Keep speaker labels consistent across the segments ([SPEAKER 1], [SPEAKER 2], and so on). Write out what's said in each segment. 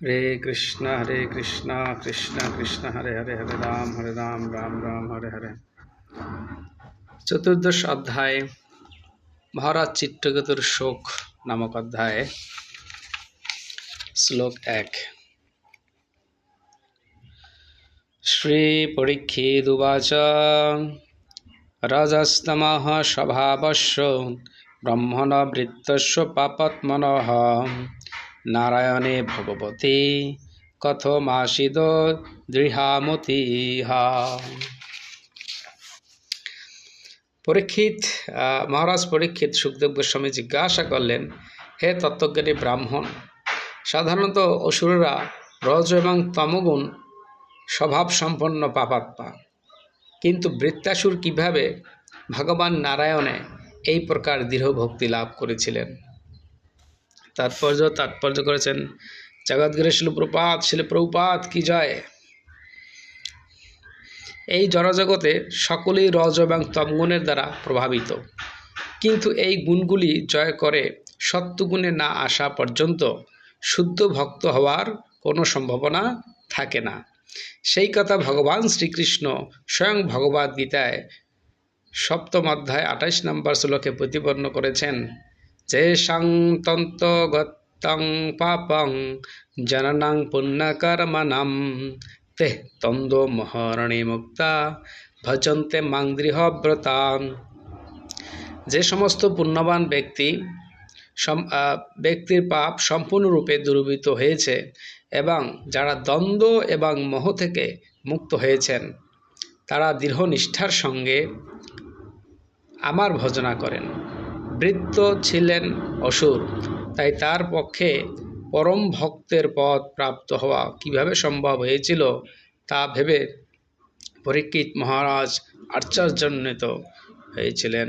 [SPEAKER 1] হরে কৃষ্ণ হরে কৃষ্ণ কৃষ্ণ কৃষ্ণ হরে হরে হরে রাম হরে রাম রাম রাম হরে হরে চতুর্দশ অধ্যায় মহারাজ চিত্রগতর শোক নামক অধ্যায় শ্লোক এক শ্রী পরীক্ষী দুবাচ রাজস্তম স্বভাবস্ব ব্রহ্মণ বৃত্তস্ব পাপত্মনঃ নারায়ণে ভগবতী কথমাসিদ দৃঢ়ামতিহা পরীক্ষিত মহারাজ পরীক্ষিত সুখদেব গোস্বামী জিজ্ঞাসা করলেন হে তত্ত্বজ্ঞানী ব্রাহ্মণ সাধারণত অসুররা রজ এবং তমগুণ স্বভাব সম্পন্ন পাপাত্মা কিন্তু বৃত্তাসুর কিভাবে ভগবান নারায়ণে এই প্রকার দৃঢ় ভক্তি লাভ করেছিলেন তাৎপর্য তাৎপর্য করেছেন জগৎগুরু শিলপ্রপাত শিলপ্রপাত কি জয় এই জনজগতে সকলেই রজ এবং তমগুণের দ্বারা প্রভাবিত কিন্তু এই গুণগুলি জয় করে সত্যগুণে না আসা পর্যন্ত শুদ্ধ ভক্ত হওয়ার কোনো সম্ভাবনা থাকে না সেই কথা ভগবান শ্রীকৃষ্ণ স্বয়ং ভগবদ্গীতায় সপ্তম অধ্যায় আঠাশ নম্বর শ্লোকে প্রতিপন্ন করেছেন চেষাং তন্তগত্যং পাপং জননাং পুণ্যকর্মণম তে তন্দো মহরণে মুক্তা ভজন্তে মাং দৃহব্রতা যে সমস্ত পুণ্যবান ব্যক্তি ব্যক্তির পাপ সম্পূর্ণরূপে দুর্বৃত হয়েছে এবং যারা দ্বন্দ্ব এবং মোহ থেকে মুক্ত হয়েছেন তারা দৃঢ় নিষ্ঠার সঙ্গে আমার ভজনা করেন বৃত্ত ছিলেন অসুর তাই তার পক্ষে পরম ভক্তের পদ প্রাপ্ত হওয়া কিভাবে সম্ভব হয়েছিল তা ভেবে পরীক্ষিত মহারাজ আশ্চর্যান্বিত হয়েছিলেন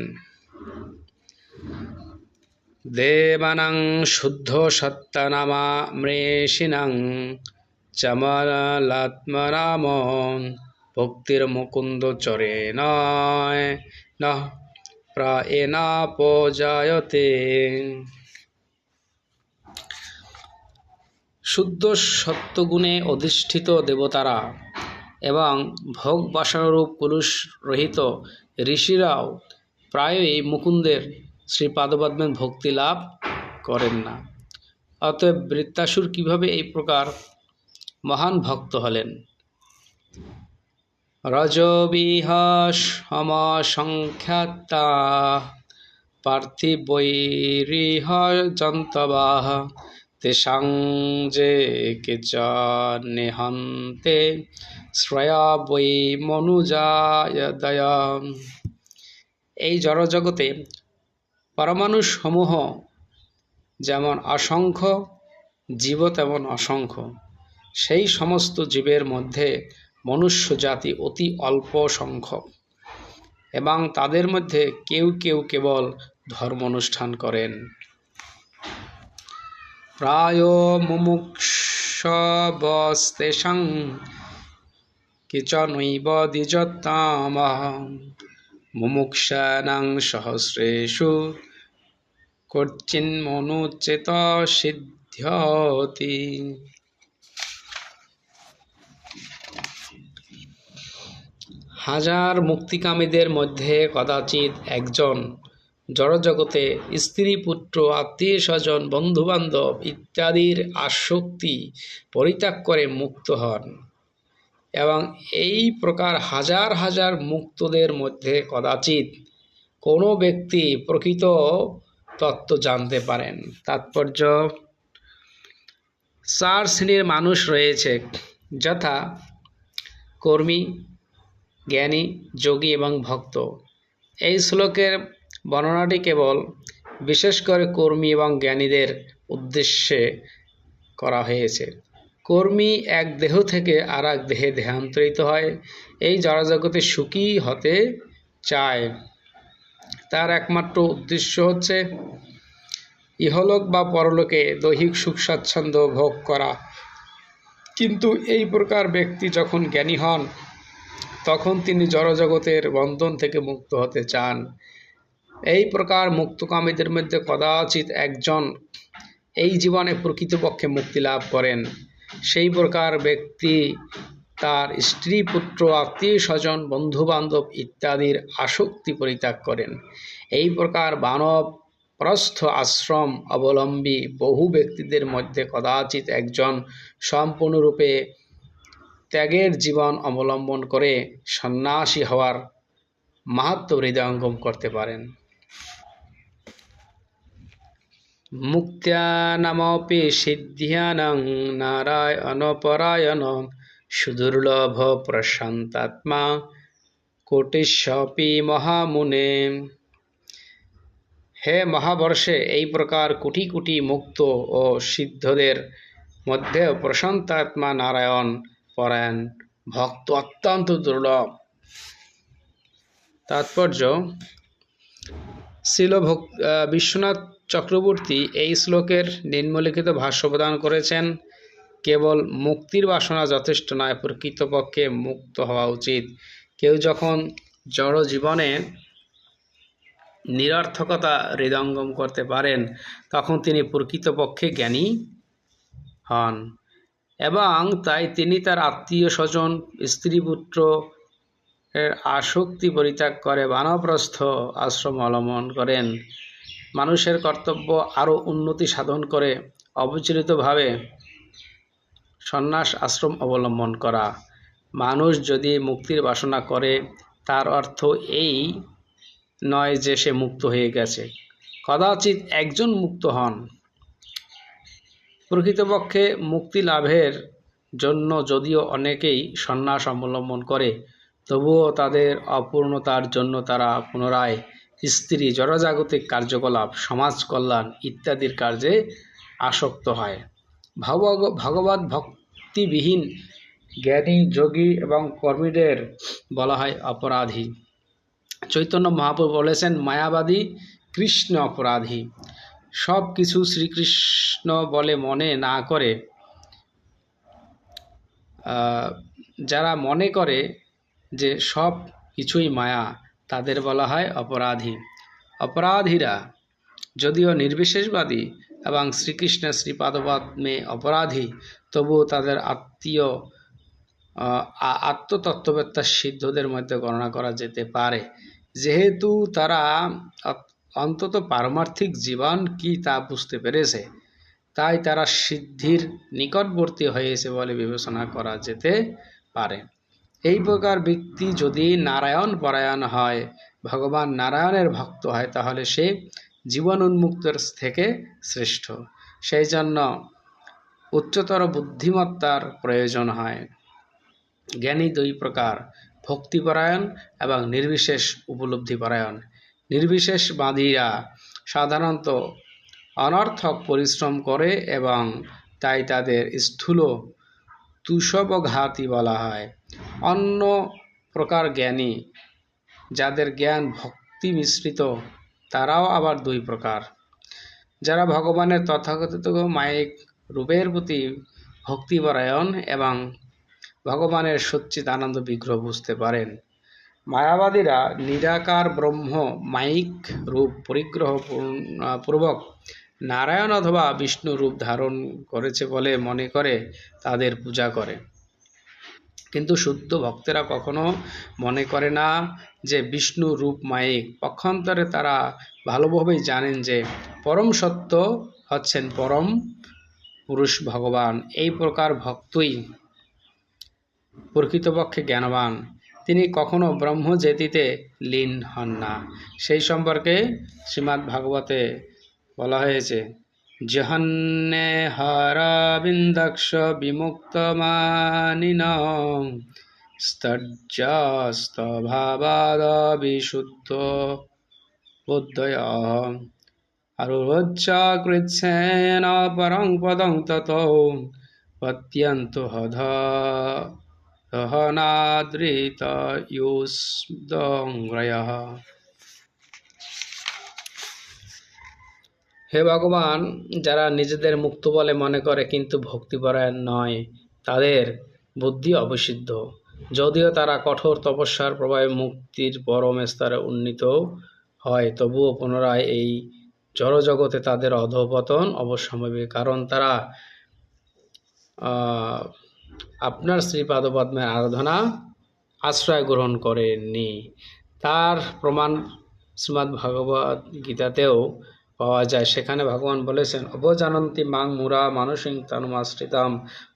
[SPEAKER 1] দেবানাং শুদ্ধ সত্তানামা মৃষিণাং চমলাত্মরাম ভক্তির মুকুন্দ চরে নয় নহ প্রায়ণাপজায়তে শুদ্ধ সত্যগুণে অধিষ্ঠিত দেবতারা এবং ভোগ বাসানুরূপ পুরুষ রহিত ঋষিরাও প্রায়ই মুকুন্দের শ্রীপাদপদ্মের ভক্তি লাভ করেন না অতএব বৃত্তাসুর কিভাবে এই প্রকার মহান ভক্ত হলেন রজবিহাস সমসংখ্যাতা পার্থিবৈরিহ জন্তবাহ তেষাং যে কেচ নেহন্তে শ্রয়া বৈ মনুজায়দয় এই জড়জগতে পরমাণুসমূহ যেমন অসংখ্য জীব তেমন অসংখ্য সেই সমস্ত জীবের মধ্যে মনুষ্য জাতি অতি অল্প সংখ্যক এবং তাদের মধ্যে কেউ কেউ কেবল ধর্ম অনুষ্ঠান করেন প্রায় মুমুক্ষবস্তেষং কিচনৈব দ্বিজতামহ মুমুক্ষানাং সহস্রেষু কর্চিন্মনুচেত সিদ্ধতি হাজার মুক্তিকামীদের মধ্যে কদাচিৎ একজন জড়জগতে স্ত্রী পুত্র আত্মীয় স্বজন বন্ধুবান্ধব ইত্যাদির আসক্তি পরিত্যাগ করে মুক্ত হন এবং এই প্রকার হাজার হাজার মুক্তদের মধ্যে কদাচিৎ কোনো ব্যক্তি প্রকৃত তত্ত্ব জানতে পারেন তাৎপর্য চার শ্রেণীর মানুষ রয়েছে যথা কর্মী জ্ঞানী যোগী এবং ভক্ত এই শ্লোকের বর্ণনাটি কেবল বিশেষ করে কর্মী এবং জ্ঞানীদের উদ্দেশ্যে করা হয়েছে কর্মী এক দেহ থেকে আর এক দেহে দেহান্তরিত হয় এই জড়জগতে সুখী হতে চায় তার একমাত্র উদ্দেশ্য হচ্ছে ইহলোক বা পরলোকে দৈহিক সুখ স্বাচ্ছন্দ্য ভোগ করা কিন্তু এই প্রকার ব্যক্তি যখন জ্ঞানী হন তখন তিনি জড়জগতের বন্ধন থেকে মুক্ত হতে চান এই প্রকার মুক্তকামীদের মধ্যে কদাচিৎ একজন এই জীবনে প্রকৃতপক্ষে মুক্তি লাভ করেন সেই প্রকার ব্যক্তি তার স্ত্রী পুত্র আত্মীয় স্বজন বন্ধুবান্ধব ইত্যাদির আসক্তি পরিত্যাগ করেন এই প্রকার বানব প্রস্থ আশ্রম অবলম্বী বহু ব্যক্তিদের মধ্যে কদাচিৎ একজন সম্পূর্ণরূপে ত্যাগের জীবন অবলম্বন করে সন্ন্যাসী হওয়ার মাহাত্ম হৃদয়ঙ্গম করতে পারেন মুক্ত্যা নামপি সিদ্ধিয়ানং নারায়ণ পরায়ণ সুদুর্লভ প্রশান্তাত্মা কোটিশ্বপি মহামুনে হে মহাবর্ষে এই প্রকার কোটি কোটি মুক্ত ও সিদ্ধদের মধ্যে প্রশান্তাত্মা নারায়ণ পরায়ণ ভক্ত অত্যন্ত দুর্লভ তাৎপর্য শিল বিশ্বনাথ চক্রবর্তী এই শ্লোকের নিম্নলিখিত ভাষ্য প্রদান করেছেন কেবল মুক্তির বাসনা যথেষ্ট নয় প্রকৃতপক্ষে মুক্ত হওয়া উচিত কেউ যখন জড় জীবনে নিরর্থকতা হৃদয়ঙ্গম করতে পারেন তখন তিনি প্রকৃতপক্ষে জ্ঞানী হন এবং তাই তিনি তার আত্মীয় স্বজন স্ত্রী পুত্র আসক্তি পরিত্যাগ করে বানপ্রস্থ আশ্রম অবলম্বন করেন মানুষের কর্তব্য আরও উন্নতি সাধন করে অবিচলিতভাবে সন্ন্যাস আশ্রম অবলম্বন করা মানুষ যদি মুক্তির বাসনা করে তার অর্থ এই নয় যে সে মুক্ত হয়ে গেছে কদাচিৎ একজন মুক্ত হন প্রকৃতপক্ষে মুক্তি লাভের জন্য যদিও অনেকেই সন্ন্যাস অবলম্বন করে তবুও তাদের অপূর্ণতার জন্য তারা পুনরায় স্ত্রী জনজাগতিক কার্যকলাপ সমাজ কল্যাণ ইত্যাদির কার্যে আসক্ত হয় ভগবত ভক্তিবিহীন জ্ঞানী যোগী এবং কর্মীদের বলা হয় অপরাধী চৈতন্য মহাপুর বলেছেন মায়াবাদী কৃষ্ণ অপরাধী সব কিছু শ্রীকৃষ্ণ বলে মনে না করে যারা মনে করে যে সব কিছুই মায়া তাদের বলা হয় অপরাধী অপরাধীরা যদিও নির্বিশেষবাদী এবং শ্রীকৃষ্ণের শ্রীপাদপাদ্মে অপরাধী তবুও তাদের আত্মীয় আত্মতত্ত্ববেত্তা সিদ্ধদের মধ্যে গণনা করা যেতে পারে যেহেতু তারা অন্তত পারমার্থিক জীবন কি তা বুঝতে পেরেছে তাই তারা সিদ্ধির নিকটবর্তী হয়েছে বলে বিবেচনা করা যেতে পারে এই প্রকার ব্যক্তি যদি নারায়ণ পরায়ণ হয় ভগবান নারায়ণের ভক্ত হয় তাহলে সে জীবন উন্মুক্তর থেকে শ্রেষ্ঠ সেই জন্য উচ্চতর বুদ্ধিমত্তার প্রয়োজন হয় জ্ঞানী দুই প্রকার ভক্তিপরায়ণ এবং নির্বিশেষ উপলব্ধিপরায়ণ নির্বিশেষ বাঁধীরা সাধারণত অনর্থক পরিশ্রম করে এবং তাই তাদের স্থূল তুষবঘাতী বলা হয় অন্য প্রকার জ্ঞানী যাদের জ্ঞান ভক্তি মিশ্রিত তারাও আবার দুই প্রকার যারা ভগবানের তথাকথিত মায়িক রূপের প্রতি ভক্তিপরায়ণ এবং ভগবানের সচ্চিত আনন্দ বিগ্রহ বুঝতে পারেন মায়াবাদীরা নিরাকার ব্রহ্ম মাইক রূপ পরিগ্রহ পূর্বক নারায়ণ অথবা বিষ্ণু রূপ ধারণ করেছে বলে মনে করে তাদের পূজা করে কিন্তু শুদ্ধ ভক্তেরা কখনো মনে করে না যে বিষ্ণু রূপ মায়িক পক্ষান্তরে তারা ভালোভাবেই জানেন যে পরম সত্য হচ্ছেন পরম পুরুষ ভগবান এই প্রকার ভক্তই প্রকৃতপক্ষে জ্ঞানবান তিনি কখনো জেতিতে লীন হন না সেই সম্পর্কে শ্রীমদ্ ভাগবতে বলা হয়েছে জহন্নে হরাবিন্দক্ষ বিমুক্ত মানিন স্তভাবাদ বিশুদ্ধ বুদ্ধয় আরুচ্চ পরং পদং তত পত্যন্ত হধ দহনাদৃত হে ভগবান যারা নিজেদের মুক্ত বলে মনে করে কিন্তু ভক্তিপরায়ণ নয় তাদের বুদ্ধি অবসিদ্ধ যদিও তারা কঠোর তপস্যার প্রভাবে মুক্তির পরম স্তরে উন্নীত হয় তবুও পুনরায় এই জড়জগতে তাদের অধপতন অবশ্যম্ভাবী কারণ তারা আপনার শ্রীপাদপদ্মের আরাধনা আশ্রয় গ্রহণ করেননি তার প্রমাণ শ্রীমদ্ ভগবত গীতাতেও পাওয়া যায় সেখানে ভগবান বলেছেন অবজানন্তি মাং মুরা মানসিং তনুমাশ্রিতাম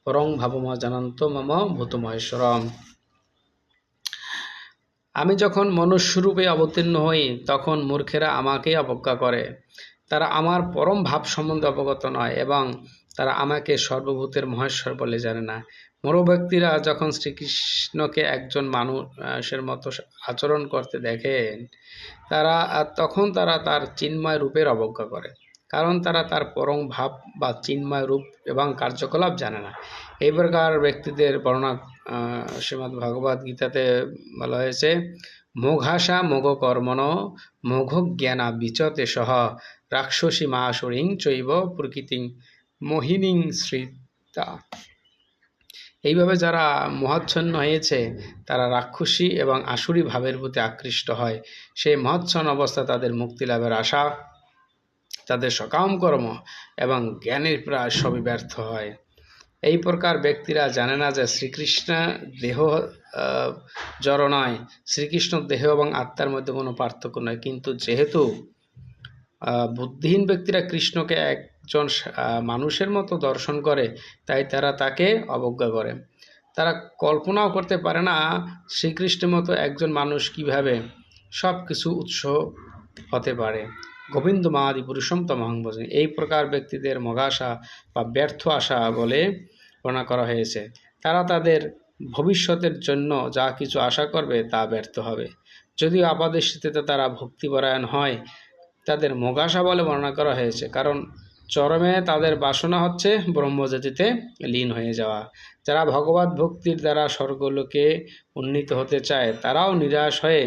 [SPEAKER 1] পরং ভাবমা জানন্ত মম ভূতমহেশ্বরম আমি যখন মনুষ্যরূপে অবতীর্ণ হই তখন মূর্খেরা আমাকেই অবজ্ঞা করে তারা আমার পরম ভাব সম্বন্ধে অবগত নয় এবং তারা আমাকে সর্বভূতের মহেশ্বর বলে জানে না মরুভক্তিরা যখন শ্রীকৃষ্ণকে একজন মানুষের মতো আচরণ করতে দেখেন তারা তখন তারা তার চিন্ময় রূপের অবজ্ঞা করে কারণ তারা তার পরম ভাব বা চিন্ময় রূপ এবং কার্যকলাপ জানে না এই প্রকার ব্যক্তিদের বর্ণনা শ্রীমদ্ ভগবদ গীতাতে বলা হয়েছে মোঘাসা মোঘ কর্মণ মোঘ জ্ঞানা বিচতে সহ রাক্ষসী মাসুরিং চৈব প্রকৃতিং মোহিনী শ্রীতা এইভাবে যারা মহাচ্ছন্ন হয়েছে তারা রাক্ষসী এবং আসুরি ভাবের প্রতি আকৃষ্ট হয় সেই মহাচ্ছন্ন অবস্থা তাদের মুক্তি লাভের আশা তাদের সকাম কর্ম এবং জ্ঞানের প্রায় সবই ব্যর্থ হয় এই প্রকার ব্যক্তিরা জানে না যে শ্রীকৃষ্ণ দেহ জড় নয় শ্রীকৃষ্ণ দেহ এবং আত্মার মধ্যে কোনো পার্থক্য নয় কিন্তু যেহেতু বুদ্ধিহীন ব্যক্তিরা কৃষ্ণকে এক জন মানুষের মতো দর্শন করে তাই তারা তাকে অবজ্ঞা করে তারা কল্পনাও করতে পারে না শ্রীকৃষ্ণের মতো একজন মানুষ কিভাবে সব কিছু উৎস হতে পারে গোবিন্দ মাদি পুরুষোত্তম ভজন এই প্রকার ব্যক্তিদের মগাশা বা ব্যর্থ আশা বলে বর্ণনা করা হয়েছে তারা তাদের ভবিষ্যতের জন্য যা কিছু আশা করবে তা ব্যর্থ হবে যদিও আপাদের তারা ভক্তিপরায়ণ হয় তাদের মগাশা বলে বর্ণনা করা হয়েছে কারণ চরমে তাদের বাসনা হচ্ছে ব্রহ্মজাতিতে লীন হয়ে যাওয়া যারা ভগবত ভক্তির দ্বারা স্বর্গলোকে উন্নীত হতে চায় তারাও নিরাশ হয়ে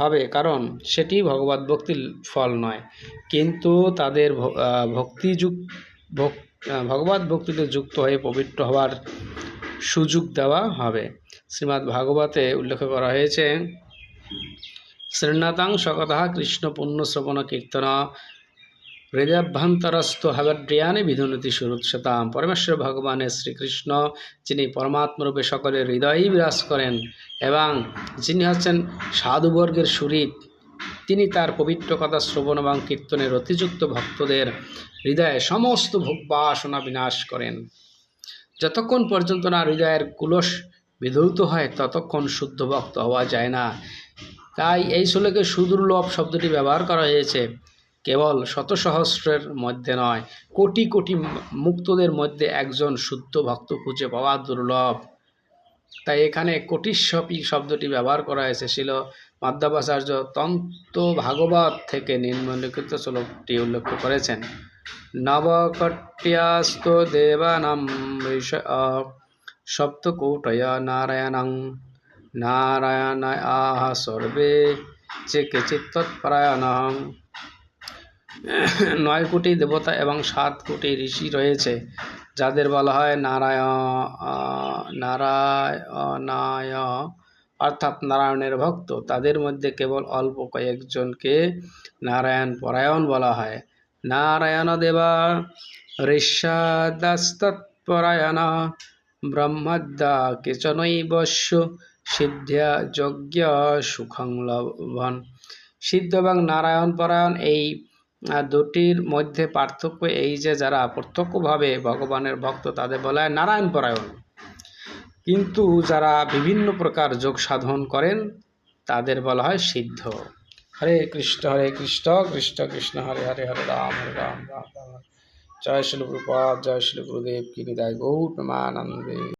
[SPEAKER 1] হবে কারণ সেটি ভগবত ভক্তির ফল নয় কিন্তু তাদের ভক্তিযুক ভগবত ভক্তিতে যুক্ত হয়ে পবিত্র হওয়ার সুযোগ দেওয়া হবে শ্রীমদ্ ভাগবতে উল্লেখ করা হয়েছে কৃষ্ণ পুণ্য শ্রবণ কীর্তন হৃদয়াভ্যন্তরস্থ হবড্রিয়ানে বিধুনতি সুরুৎসতাম পরমেশ্বর ভগবানের শ্রীকৃষ্ণ যিনি পরমাত্মরূপে সকলের হৃদয়ই বিরাজ করেন এবং যিনি হচ্ছেন সাধুবর্গের সুরিত তিনি তার পবিত্র কথা শ্রবণ এবং কীর্তনের অতিযুক্ত ভক্তদের হৃদয়ে সমস্ত ভোগ বাসনা বিনাশ করেন যতক্ষণ পর্যন্ত না হৃদয়ের কুলস বিধৌত হয় ততক্ষণ শুদ্ধ ভক্ত হওয়া যায় না তাই এই শ্লোকে সুদুর্লভ শব্দটি ব্যবহার করা হয়েছে কেবল শত সহস্রের মধ্যে নয় কোটি কোটি মুক্তদের মধ্যে একজন শুদ্ধ ভক্ত খুঁজে পাওয়া দুর্লভ তাই এখানে কোটিশপি শব্দটি ব্যবহার করা ছিল মাধ্যাপাচার্য তন্ত্র ভাগবত থেকে নিম্নলিখিত শ্লোকটি উল্লেখ করেছেন নবকট্যাস্ত দেবানম সপ্তকৌটয় নারায়ণং নারায়ণায় আহ সর্বে চেকে চিত্তৎপরায়ণহম নয় কোটি দেবতা এবং সাত কোটি ঋষি রয়েছে যাদের বলা হয় নারায়ণ নারায়ণায় অর্থাৎ নারায়ণের ভক্ত তাদের মধ্যে কেবল অল্প কয়েকজনকে নারায়ণ পরায়ণ বলা হয় নারায়ণ দেবা ঋষাদাস্তৎপরায়ণ ব্রহ্মদা কেচনৈবশ্য সিদ্ধা যজ্ঞ সুখং লভন সিদ্ধ এবং নারায়ণ পরায়ণ এই দুটির মধ্যে পার্থক্য এই যে যারা প্রত্যক্ষভাবে ভগবানের ভক্ত তাদের বলা হয় নারায়ণ পরায়ণ কিন্তু যারা বিভিন্ন প্রকার যোগ সাধন করেন তাদের বলা হয় সিদ্ধ হরে কৃষ্ণ হরে কৃষ্ণ কৃষ্ণ কৃষ্ণ হরে হরে হরে রাম হরে রাম রাম রাম জয় শিল প্রপাদ জয় শিল গুরুদেব কিনি দায় গৌর